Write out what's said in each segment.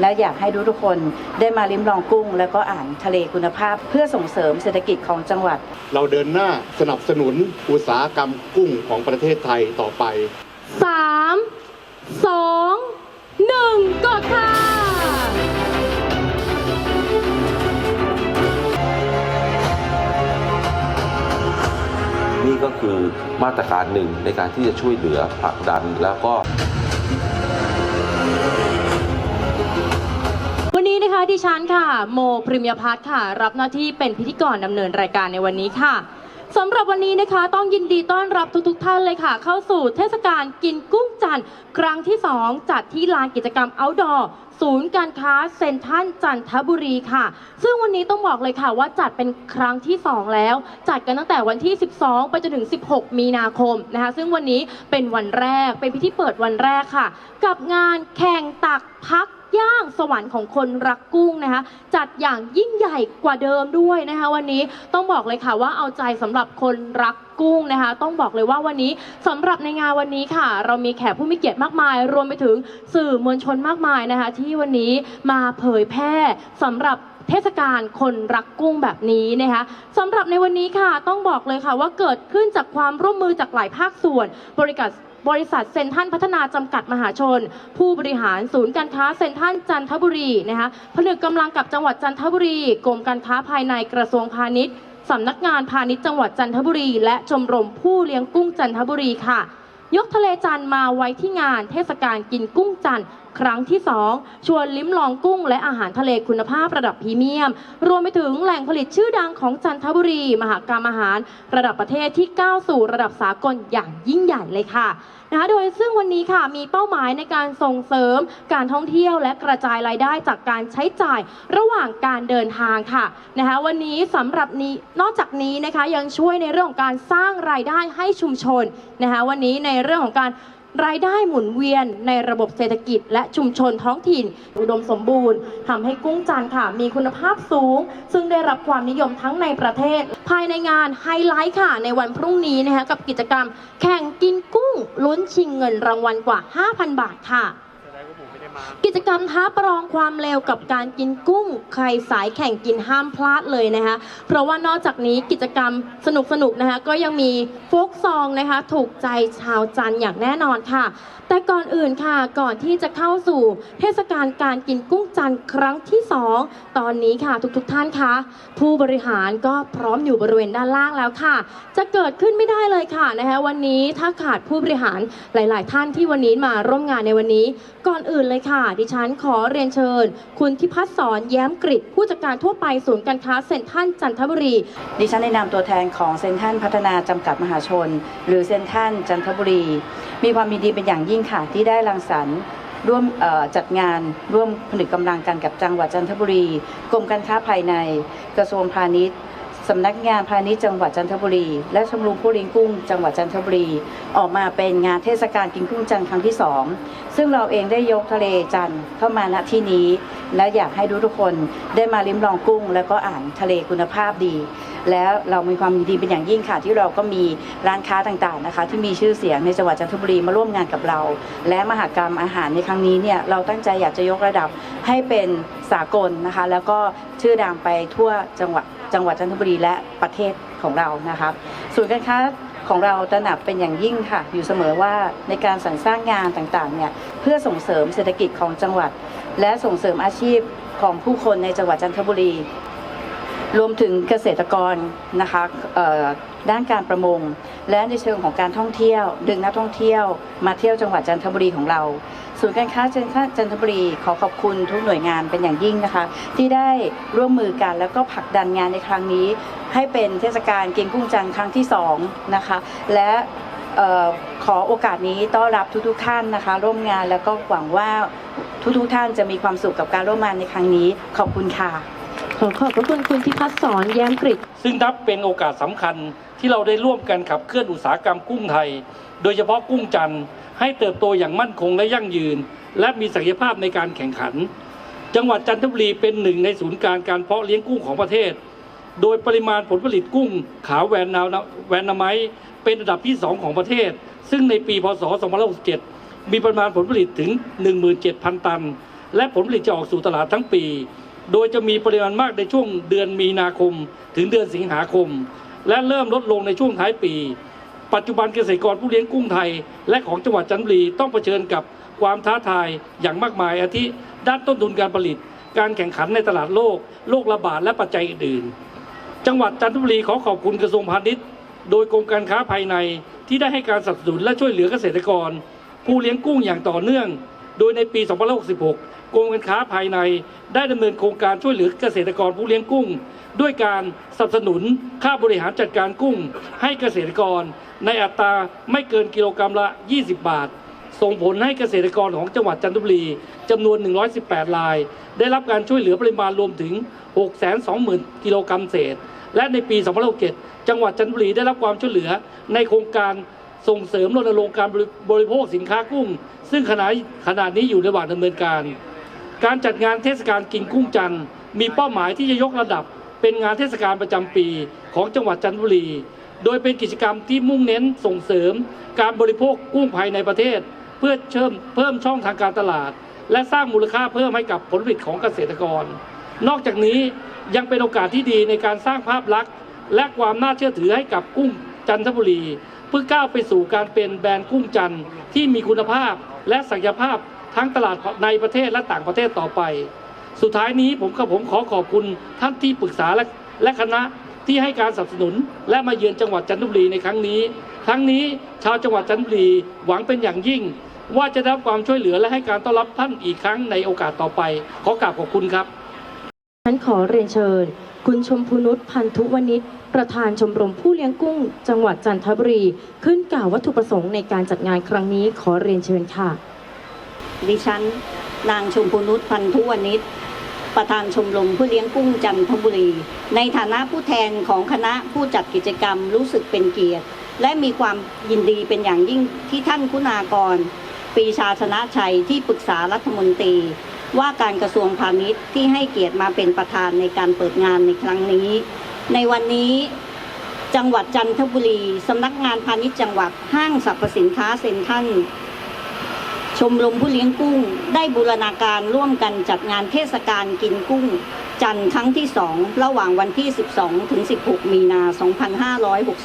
และอยากให้ทุกๆคนได้มาลิ้มลองกุ้ง แล้วก็อ่านทะเลคุณภาพ เพื่อส่งเสริมเศรษฐกิจของจังหวัด เราเดินหน้าสนับสนุนอุตสาหกรรมกุ้งของประเทศไทยต่อไปสามสองหนึ่งกดค่ะนี่ก็คือมาตรการหนึ่งในการที่จะช่วยเหลือผลักดันแล้วก็ นะคะดิฉันค่ะ โมพริมยพัฒน์ค่ะ รับหน้าที่เป็นพิธีกรดำเนินรายการในวันนี้ค่ะสำหรับวันนี้นะคะ ต้องยินดีต้อนรับทุกๆทท่านเลยค่ะ เข้าสู่เทศกาลกินกุ้งจันทร์ครั้งที่ 2 จัดที่ลานกิจกรรม outdoor ศูนย์การค้าเซ็นทรัลจันทบุรีค่ะ ซึ่งวันนี้ต้องบอกเลยค่ะว่าจัดเป็นครั้งที่ 2 แล้ว จัดกันตั้งแต่วันที่ 12 ไปจนถึง 16 มีนาคมนะคะ ซึ่งวันนี้เป็นวันแรกเป็นพิธีเปิดวันแรกค่ะ กับงานแข่งตักพัก ย่างสวรรค์ของคนรักกุ้งนะคะ จัดอย่างยิ่งใหญ่กว่าเดิมด้วยนะคะ วันนี้ต้องบอกเลยค่ะว่าเอาใจสำหรับคนรักกุ้งนะคะ ต้องบอกเลยว่าวันนี้สำหรับในงานวันนี้ค่ะ เรามีแขกผู้มีเกียรติมากมาย รวมไปถึงสื่อมวลชนมากมายนะคะ ที่วันนี้มาเผยแพร่สำหรับเทศกาลคนรักกุ้งแบบนี้นะคะสำหรับในวันนี้ค่ะ ต้องบอกเลยค่ะว่าเกิดขึ้นจากความร่วมมือจากหลายภาคส่วน บริการ บริษัทเซ็นทันพัฒนาจำกัดมหาชน ผู้บริหารศูนย์การค้าเซ็นทันจันทบุรีนะคะผนึกกำลังกับจังหวัดจันทบุรีกรมการค้าภายในกระทรวงพาณิชย์สำนักงานพาณิชย์จังหวัดจันทบุรี และชมรมผู้เลี้ยงกุ้งจันทบุรีค่ะ ยกทะเลจันทร์มาไว้ที่งานเทศกาลกินกุ้งจันทร์ครั้งที่ 2 ชวนลิ้มลองกุ้งและอาหารทะเลคุณภาพระดับพรีเมียม รวมไปถึงแหล่งผลิตชื่อดังของจันทบุรี มหากรรมอาหาร ระดับประเทศที่ก้าวสู่ระดับสากลอย่างยิ่งใหญ่เลยค่ะ นะคะโดยซึ่งวันนี้ค่ะมีเป้าหมายในการส่งเสริมการท่องเที่ยวและกระจายรายได้จากการใช้จ่ายระหว่างการเดินทางค่ะนะคะวันนี้สำหรับนี้นอกจากนี้นะคะยังช่วยในเรื่องของการสร้างรายได้ให้ชุมชนนะคะวันนี้ในเรื่องของการ รายได้หมุนเวียนในระบบเศรษฐกิจ และชุมชนท้องถิ่น อุดมสมบูรณ์ทำให้กุ้งจานค่ะ มีคุณภาพสูง ซึ่งได้รับความนิยมทั้งในประเทศ ภายในงานไฮไลท์ค่ะ ในวันพรุ่งนี้นะคะกับกิจกรรม แข่งกินกุ้งลุ้นชิงเงินรางวัลกว่า 5,000 บาทค่ะ กิจกรรมท้าประลองความเร็วกับการกินกุ้ง ใครสายแข่งกินห้ามพลาดเลยนะคะ เพราะว่านอกจากนี้กิจกรรมสนุกๆนะคะก็ยังมีโฟกซองนะคะ ถูกใจชาวจันอย่างแน่นอนค่ะ แต่ก่อนอื่นค่ะก่อนที่จะเข้าสู่เทศกาลการกินกุ้งจันครั้งที่ 2 ตอนนี้ค่ะทุกๆทท่านคะผู้บริหารก็พร้อมอยู่บริเวณด้านล่างแล้วค่ะ จะเกิดขึ้นไม่ได้เลยค่ะนะคะวันนี้ถ้าขาดผู้บริหารหลาย ๆ ท่านที่วันนี้มาร่วมงานในวันนี้ ก่อนอื่นเลยค่ะ ดิฉันขอเรียนเชิญ คุณทิพัฒสอนแย้มกริผู้จัดการทั่วไปศูนย์การค้าเซ็นทรัลจันทบุรี ดิฉันในนามตัวแทนของเซ็นทรัลพัฒนาจำกัดมหาชน หรือเซ็นทรัลจันทบุรี มีความยินดีเป็นอย่างยิ่งค่ะที่ได้รังสรรค์ร่วมจัดงานร่วมผนึกกำลังกันกับจังหวัดจันทบุรี กรมการค้าภายในกระทรวงพาณิชย์ สำนักงานพาณิชย์จังหวัดจันทบุรี และชมรมผู้เลี้ยงกุ้งจังหวัดจันทบุรี ออกมาเป็นงานเทศกาลกินกุ้งจันทร์ครั้งที่สองซึ่งเราเองได้ยกทะเลจันทร์เข้ามาณที่นี้ และอยากให้ทุกๆคนได้มาลิ้มลองกุ้ง แล้วก็อ่านทะเลคุณภาพดี แล้วเรามีความดีเป็นอย่างยิ่งค่ะที่เราก็มีร้านค้าต่างๆนะคะ ที่มีชื่อเสียงในจังหวัดจันทบุรีมาร่วมงานกับเรา และมหากรรมอาหารในครั้งนี้เนี่ยเราตั้งใจอยากจะยกระดับให้เป็นสากลนะคะ แล้วก็ชื่อดังไปทั่วจังหวัด จังหวัดจันทบุรีและประเทศของเรานะคะศูนย์การค้าของเราตระหนักเป็นอย่างยิ่งค่ะ อยู่เสมอว่าในการสรรสร้างงานต่างๆเนี่ยเพื่อส่งเสริมเศรษฐกิจของจังหวัด และส่งเสริมอาชีพของผู้คนในจังหวัดจันทบุรี รวมถึงเกษตรกรนะคะด้านการประมง และในเชิงของการท่องเที่ยว ดึงนักท่องเที่ยวมาเที่ยวจังหวัดจันทบุรีของเรา ศูนย์การค้าจันทจันทบุรีขอขอบคุณทุกหน่วยงานเป็นอย่างยิ่งนะคะ ที่ได้ร่วมมือกันแล้วก็ผลักดันงานในครั้งนี้ ให้เป็นเทศกาลกินกุ้งจันทร์ครั้งที่สองนะคะและเอ่อขอโอกาสนี้ต้อนรับทุกๆท่านนะคะ ร่วมงานแล้วก็หวังว่าทุกๆท่านจะมีความสุขกับการร่วมงานในครั้งนี้ ขอบคุณค่ะ ขอขอบพระคุณคุณทิพัฒน์สอนแย้มกริซึ่งนับเป็นโอกาสสำคัญ ที่เราได้ร่วมกันขับเคลื่อนอุตสาหกรรมกุ้งไทย โดยเฉพาะกุ้งจันทร์ให้เติบโตอย่างมั่นคงและยั่งยืน และมีศักยภาพในการแข่งขัน จังหวัดจันทบุรีเป็นหนึ่งในศูนย์กางการเพาะเลี้ยงกุ้งของประเทศ โดยปริมาณผลผลิตกุ้งขาวแวนนาวแวนนาไมเป็นอันดับที่ 2 ของประเทศ ซึ่งในปีพศ 2567 มีปริมาณผลผลิตถึง 17,000 ตัน และผลผลิตจะออกสู่ตลาดทั้งปี โดยจะมีปริมาณมากในช่วงเดือนมีนาคม ถึงเดือนสิงหาคม และเริ่มลดลงในช่วงท้ายปี ปัจจุบันเกษตรกรผู้เลี้ยงกุ้งไทย และของจังหวัดจันทบุรีต้องเผชิญกับความท้าทายอย่างมากมายอาทิ ด้านต้นทุนการผลิต การแข่งขันในตลาดโลก โรคระบาดและปัจจัยอื่นๆ จังหวัดจันทบุรีขอขอบคุณกระทรวงพาณิชย์ โดยกรมการค้าภายในที่ได้ให้การสนับสนุนและช่วยเหลือเกษตรกร ผู้เลี้ยงกุ้งอย่างต่อเนื่อง โดยในปี 2566 กรมการค้าภายในได้ดำเนินโครงการช่วยเหลือเกษตรกรผู้เลี้ยงกุ้ง ด้วยการสนับสนุนค่าบริหารจัดการกุ้ง ให้เกษตรกร ในอัตราไม่เกินกิโลกรรัมละ 20 บาท ส่งผลให้เกษตรกรของจังหวัดจันทบุรีจำนวน 118 ราย ได้รับการช่วยเหลือปริมาณรวมถึง 620,000 กิโลกรัมเศษ และในปี2567จังหวัดจันทบุรีได้รับความช่วยเหลือในโครงการส่งเสริมรณรงค์การบริโภคสินค้ากุ้ง ซึ่งขณะขณะนี้อยู่ระหว่างดำเนินการ การจัดงานเทศกาลกินกุ้งจันทร์มีเป้าหมายที่จะยกระดับ เป็นงานเทศกาลประจำปีของจังหวัดจันทบุรี โดยเป็นกิจกรรมที่มุ่งเน้นส่งเสริม การบริโภคกุ้งภายในประเทศ เพื่อเชิมเพิ่มช่องทางการตลาด และสร้างมูลค่าเพิ่มให้กับผลผลิตของเกษตรกร นอกจากนี้ยังเป็นโอกาสที่ดีในการสร้างภาพลักษณ์ และความน่าเชื่อถือให้กับกุ้งจันทบุรี เพื่อก้าวไปสู่การเป็นแบรนด์กุ้งจันทร์ที่มีคุณภาพและศักยภาพทั้งตลาดในประเทศและต่างประเทศต่อไป สุดท้ายนี้ผมกับผมขอขอบคุณท่านที่ปรึกษาและและคณะที่ให้การสนับสนุน และมาเยือนจังหวัดจันทบุรีในครั้งนี้ ครั้งนี้ชาวจังหวัดจันทบุรีหวังเป็นอย่างยิ่ง ว่าจะได้รับความช่วยเหลือและให้การต้อนรับท่านอีกครั้งในโอกาสต่อไป ขอกราบขอบคุณครับฉันขอเรียนเชิญ คุณชมพูนุชพันธุวณิชประธานชมรมผู้เลี้ยงกุ้ง จังหวัดจันทบุรี ขึ้นกล่าววัตถุประสงค์ในการจัดงานครั้งนี้ขอเรียนเชิญค่ะ ดิฉัน นางชมพูนุชพันธุวณิช ประธานชมรมผู้เลี้ยงกุ้งจันทบุรี ในฐานะผู้แทนของคณะผู้จัดกิจกรรมรู้สึกเป็นเกียรติ และมีความยินดีเป็นอย่างยิ่งที่ท่านคุณากร ปีชาชนะชัยที่ปรึกษารัฐมนตรี ว่าการกระทรวงพาณิชย์ที่ให้เกียรติมาเป็นประธานในการเปิดงานในครั้งนี้ ในวันนี้จังหวัดจันทบุรี สำนักงานพาณิชย์จังหวัดห้างสรรพสินค้าเซ็นทรัล มรมผู้เลี้ยงกุ้ง ได้บูรณาการร่วมกันจัดงานเทศกาลกินกุ้ง จันทร์ครั้งที่2ระหว่างวันที่ 12 ถึง 16 มีนา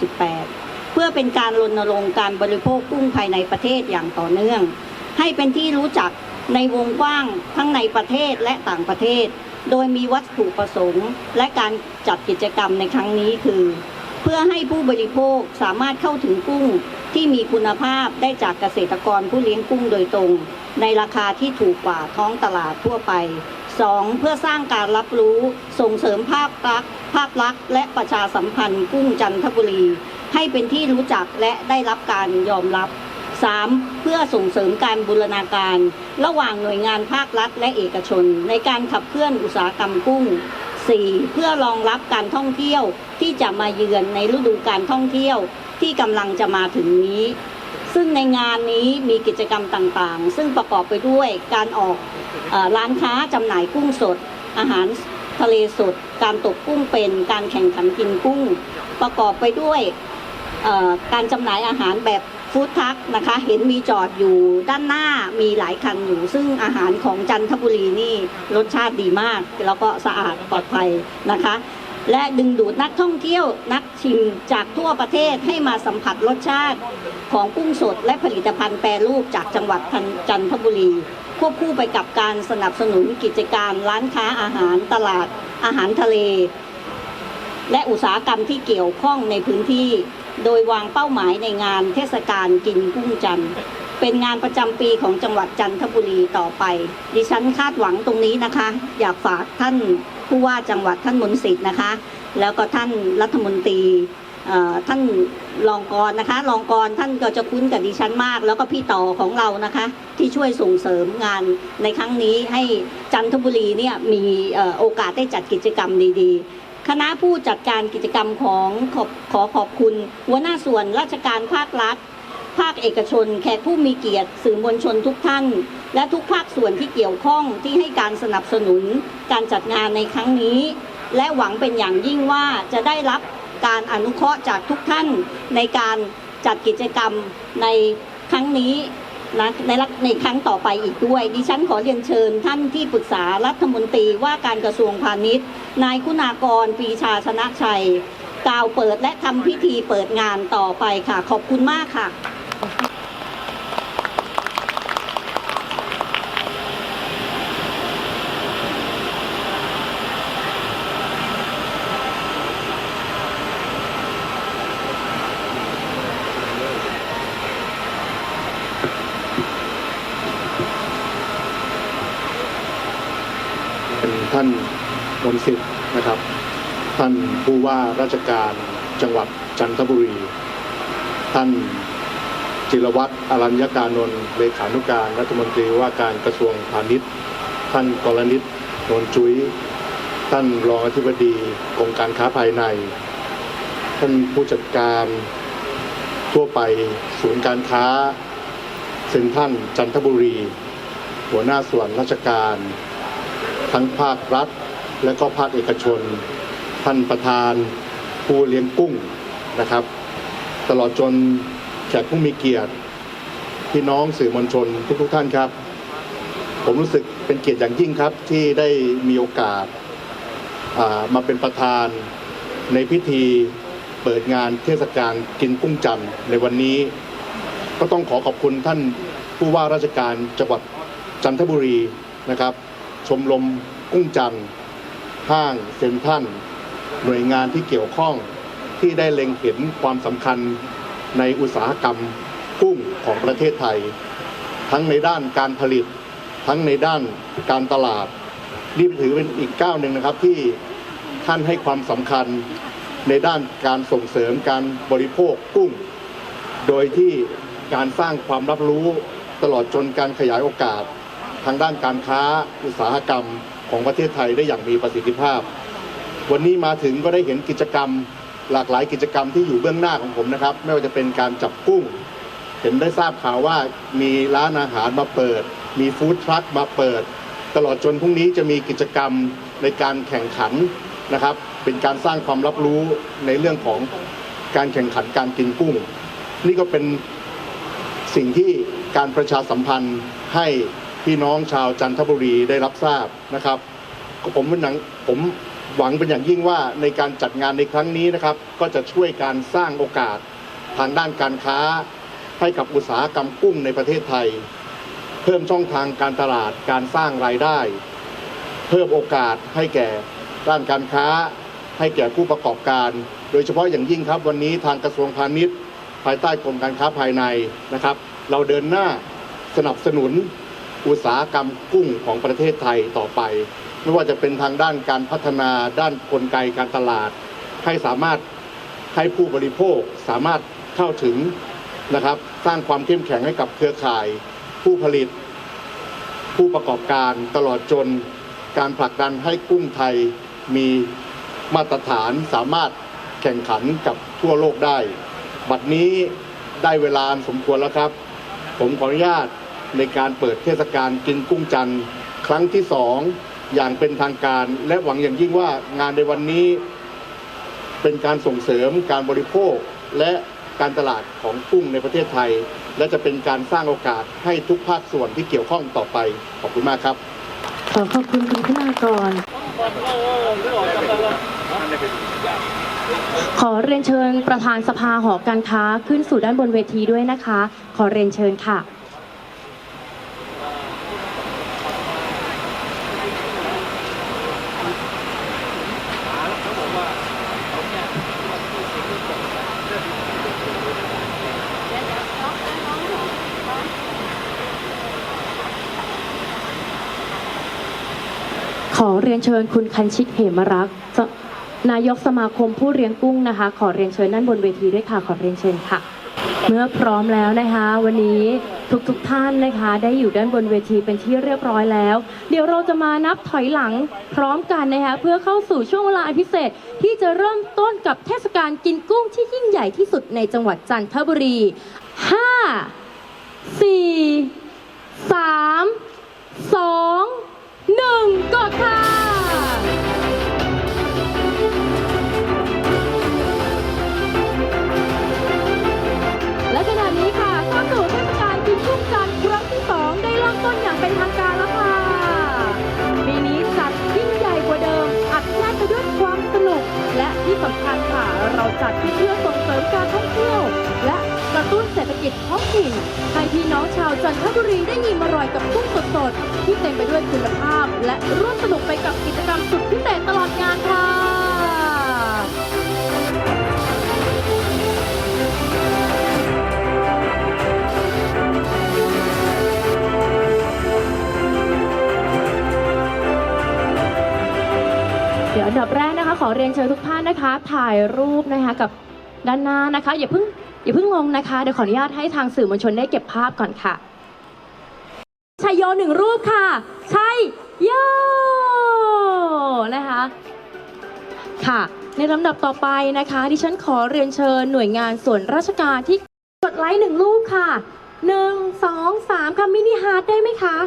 2568 เพื่อเป็นการรณรงค์การบริโภคกุ้งภายในประเทศอย่างต่อเนื่อง ให้เป็นที่รู้จักในวงกว้างทั้งในประเทศและต่างประเทศ โดยมีวัตถุประสงค์ และการจัดกิจกรรมในครั้งนี้คือ เพื่อให้ผู้บริโภคสามารถเข้าถึงกุ้งที่มีคุณภาพได้จากเกษตรกรผู้เลี้ยงกุ้งโดยตรง ในราคาที่ถูกกว่าท้องตลาดทั่วไป 2. เพื่อสร้างการรับรู้ส่งเสริมภาพลักษณ์ภาพลักษณ์และประชาสัมพันธ์กุ้งจันทบุรี ให้เป็นที่รู้จักและได้รับการยอมรับ 3. เพื่อส่งเสริมการบูรณาการ ระหว่างหน่วยงานภาครัฐและเอกชน ในการขับเคลื่อนอุตสาหกรรมกุ้ง 4. เพื่อรองรับการท่องเที่ยวที่จะมาเยือนในฤดูการท่องเที่ยวที่กำลังจะมาถึงนี้ ซึ่งในงานนี้มีกิจกรรมต่างๆ ซึ่งประกอบไปด้วยการออกอร้านค้าจำหน่ายกุ้งสด อาหารทะเลสด การตกกุ้งเป็น การแข่งขันกินกุ้ง ประกอบไปด้วยการจำหน่ายอาหารแบบ ฟู้ดทักนะคะ เห็นมีจอดอยู่ด้านหน้ามีหลายคันอยู่ ซึ่งอาหารของจันทบุรีนี่รสชาติดีมาก แล้วก็สะอาดปลอดภัยนะคะ และดึงดูดนักท่องเที่ยวนักชิมจากทั่วประเทศให้มาสัมผัสรสชาติของกุ้งสดและผลิตภัณฑ์แปรรูปจากจังหวัดจันทบุรี ควบคู่ไปกับการสนับสนุนกิจการร้านค้าอาหารตลาดอาหารทะเล และอุตสาหกรรมที่เกี่ยวข้องในพื้นที่ โดยวางเป้าหมายในงานเทศกาลกินกุ้งจันทร์เป็นงานประจำปีของจังหวัดจันทบุรีต่อไป ดิฉันคาดหวังตรงนี้นะคะ อยากฝากท่านผู้ว่าจังหวัดท่านมนสิทธิ์นะคะ แล้วก็ท่านรัฐมนตรีท่านรองกรนะคะรองกรท่านก็จะคุ้นกับดิฉันมาก แล้วก็พี่ต่อของเรานะคะ ที่ช่วยส่งเสริมงานในครั้งนี้ให้จันทบุรีเนี่ยมีโอกาสได้จัดกิจกรรมดีๆ คณะผู้จัดการกิจกรรมของขอขอขอบคุณ หัวหน้าส่วนราชการภาครัฐ ภาคเอกชน แขกผู้มีเกียรติสื่อมวลชนทุกท่าน และทุกภาคส่วนที่เกี่ยวข้องที่ให้การสนับสนุน การจัดงานในครั้งนี้ และหวังเป็นอย่างยิ่งว่าจะได้รับการอนุเคราะห์จากทุกท่านในการจัดกิจกรรมในครั้งนี้ นะในรักในครั้งต่อไปอีกด้วย ดิฉันขอเรียนเชิญท่านที่ปรึกษารัฐมนตรีว่าการกระทรวงพาณิชย์ นายคุณากรปีชาชนะชัย กล่าวเปิดและทำพิธีเปิดงานต่อไปค่ะ ขอบคุณมากค่ะ เป็นท่านม นสิทธิ์นะครับ ท่านผู้ว่าราชการจังหวัดจันทบุรี ท่านจิรวัตรอรัญญการนนท์เลขานุการรัฐมนตรีว่าการกระทรวงพาณิชย์ ท่านกรณิตนนจุ้ยท่านรองอธิบดีกรมการค้าภายใน ท่านผู้จัดการทั่วไปศูนย์การค้าเซ็นทรัลจันทบุรี หัวหน้าส่วนราชการ ทั้งภาครัฐ และก็ภาคเอกชนท่านประธานผู้เลี้ยงกุ้งนะครับ ตลอดจนแขกผู้มีเกียรติพี่น้องสื่อมวลชนทุกๆทท่านครับ ผมรู้สึกเป็นเกียรติอย่างยิ่งครับที่ได้มีโอกาสามาเป็นประธานในพิธีเปิดงานเทศกาลกินกุ้งจันทร์ในวันนี้ ก็ต้องขอขอบคุณท่านผู้ว่าราชการจังหวัดจันทบุรีนะครับ ชมรมกุ้งจันทร์ ห้างเซ็นทรัลหน่วยงานที่เกี่ยวข้องที่ได้เล็งเห็นความสำคัญในอุตสาหกรรมกุ้งของประเทศไทย ทั้งในด้านการผลิต ทั้งในด้านการตลาด นี่ถือเป็นอีกก้าวหนึ่งนะครับที่ท่านให้ความสำคัญในด้านการส่งเสริมการบริโภคกุ้ง โดยที่การสร้างความรับรู้ตลอดจนการขยายโอกาส ทางด้านการค้าอุตสาหกรรม ของประเทศไทยได้อย่างมีประสิทธิภาพ วันนี้มาถึงก็ได้เห็นกิจกรรม หลากหลายกิจกรรมที่อยู่เบื้องหน้าของผมนะครับ ไม่ว่าจะเป็นการจับกุ้ง เห็นได้ทราบข่าวว่ามีร้านอาหารมาเปิด มีฟู้ดทรัคมาเปิด ตลอดจนพรุ่งนี้จะมีกิจกรรมในการแข่งขันนะครับ เป็นการสร้างความรับรู้ในเรื่องของการแข่งขันการกินกุ้ง นี่ก็เป็นสิ่งที่การประชาสัมพันธ์ให้ พี่น้องชาวจันทบุรีได้รับทราบนะครับผมเป็นหนังผมหวังเป็นอย่างยิ่งว่าในการจัดงานในครั้งนี้นะครับ ก็จะช่วยการสร้างโอกาสทางด้านการค้า ให้กับอุตสาหกรรมกุ้งในประเทศไทย เพิ่มช่องทางการตลาดการสร้างรายได้ เพิ่มโอกาสให้แก่ด้านการค้า ให้แก่ผู้ประกอบการ โดยเฉพาะอย่างยิ่งครับวันนี้ทางกระทรวงพาณิชย์ ภายใต้กรมการค้าภายในนะครับ เราเดินหน้าสนับสนุน อุตสาหกรรมกุ้งของประเทศไทยต่อไป ไม่ว่าจะเป็นทางด้านการพัฒนาด้านกลไกการตลาด ให้สามารถให้ผู้บริโภคสามารถเข้าถึงนะครับ สร้างความเข้มแข็งให้กับเครือข่าย ผู้ผลิต ผู้ประกอบการตลอดจนการผลักดันให้กุ้งไทยมีมาตรฐานสามารถแข่งขันกับทั่วโลกได้ บัดนี้ได้เวลาสมควรแล้วครับ ผมขออนุญาต ในการเปิดเทศกาลกินกุ้งจันทร์ครั้งที่สองอย่างเป็นทางการ และหวังอย่างยิ่งว่างานในวันนี้ เป็นการส่งเสริมการบริโภคและการตลาดของกุ้งในประเทศไทย และจะเป็นการสร้างโอกาสให้ทุกภาคส่วนที่เกี่ยวข้องต่อไป ขอบคุณมากครับ ขอขอบคุณคุณคุณากร ขอเรียนเชิญประธานสภาหอการค้าขึ้นสู่ด้านบนเวทีด้วยนะคะ ขอเรียนเชิญค่ะ ขอเรียนเชิญคุณคันชิตเหมรักษ์นายกสมาคมผู้เลี้ยงกุ้งนะคะ ขอเรียนเชิญด้านบนเวทีด้วยค่ะ ขอเรียนเชิญค่ะ เมื่อพร้อมแล้วนะคะ วันนี้ทุกๆทท่านนะคะ ได้อยู่ด้านบนเวทีเป็นที่เรียบร้อยแล้ว เดี๋ยวเราจะมานับถอยหลังพร้อมกันนะคะ เพื่อเข้าสู่ช่วงเวลาพิเศษ ที่จะเริ่มต้นกับเทศกาลกินกุ้งที่ยิ่งใหญ่ที่สุดในจังหวัดจันทบุรี 5 4 3 2 ค่ะ และขณะนี้ค่ะเข้าสู่เทศกาลกินทุ่งจันครั้งที่สองได้เริ่มต้นอย่างเป็นทางการแล้วค่ะ ปีนี้จัดยิ่งใหญ่กว่าเดิม อัดแน่นไปด้วยความสนุก และที่สำคัญค่ะ เราจัดเพื่อส่งเสริมการท่องเที่ยว และ กระตุ้นเศรษฐกิจท้องถิ่นให้พี่น้องชาวจันทบุรีได้ยิ้มอร่อยกับกุ้งสดๆ ที่เต็มไปด้วยคุณภาพ และร่วมสนุกไปกับกิจกรรมสุดพิเศษตลอดงานค่ะเดี๋ยวอันดับแรกนะคะ ขอเรียนเชิญทุกท่านนะคะ ถ่ายรูปนะคะกับด้านหน้านะคะ อย่าเพิ่ง อย่าเพิ่งลงนะคะ เดี๋ยวขออนุญาตให้ทางสื่อมวลชนได้เก็บภาพก่อนค่ะชัยโยหนึ่งรูปค่ะชัยโยนะคะค่ะในลำดับต่อไปนะคะดิฉันขอเรียนเชิญหน่วยงานส่วนราชการที่กดไลค์หนึ่งรูปค่ะหนึ่งสองสามค่ะมินิฮาร์ดได้ไหมคะ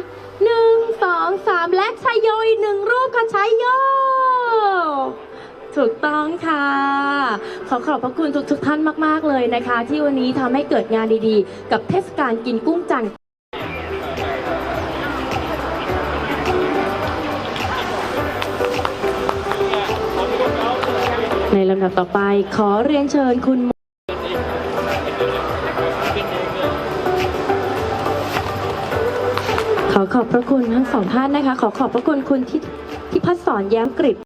หนึ่งสองสามและชัยโยอีกหนึ่งรูปค่ะชัยโย ถูกต้องค่ะ ขอขอบพระคุณทุกทุกท่านมาก ๆ เลยนะคะ ที่วันนี้ทำให้เกิดงานดีๆ กับเทศกาลกินกุ้งจันทร์ในลำดับต่อไปขอเรียนเชิญคุณขอขอบพระคุณทั้งสองท่านนะคะ ขอขอบพระคุณคุณที่ที่พัฒสอนแย้มกริบ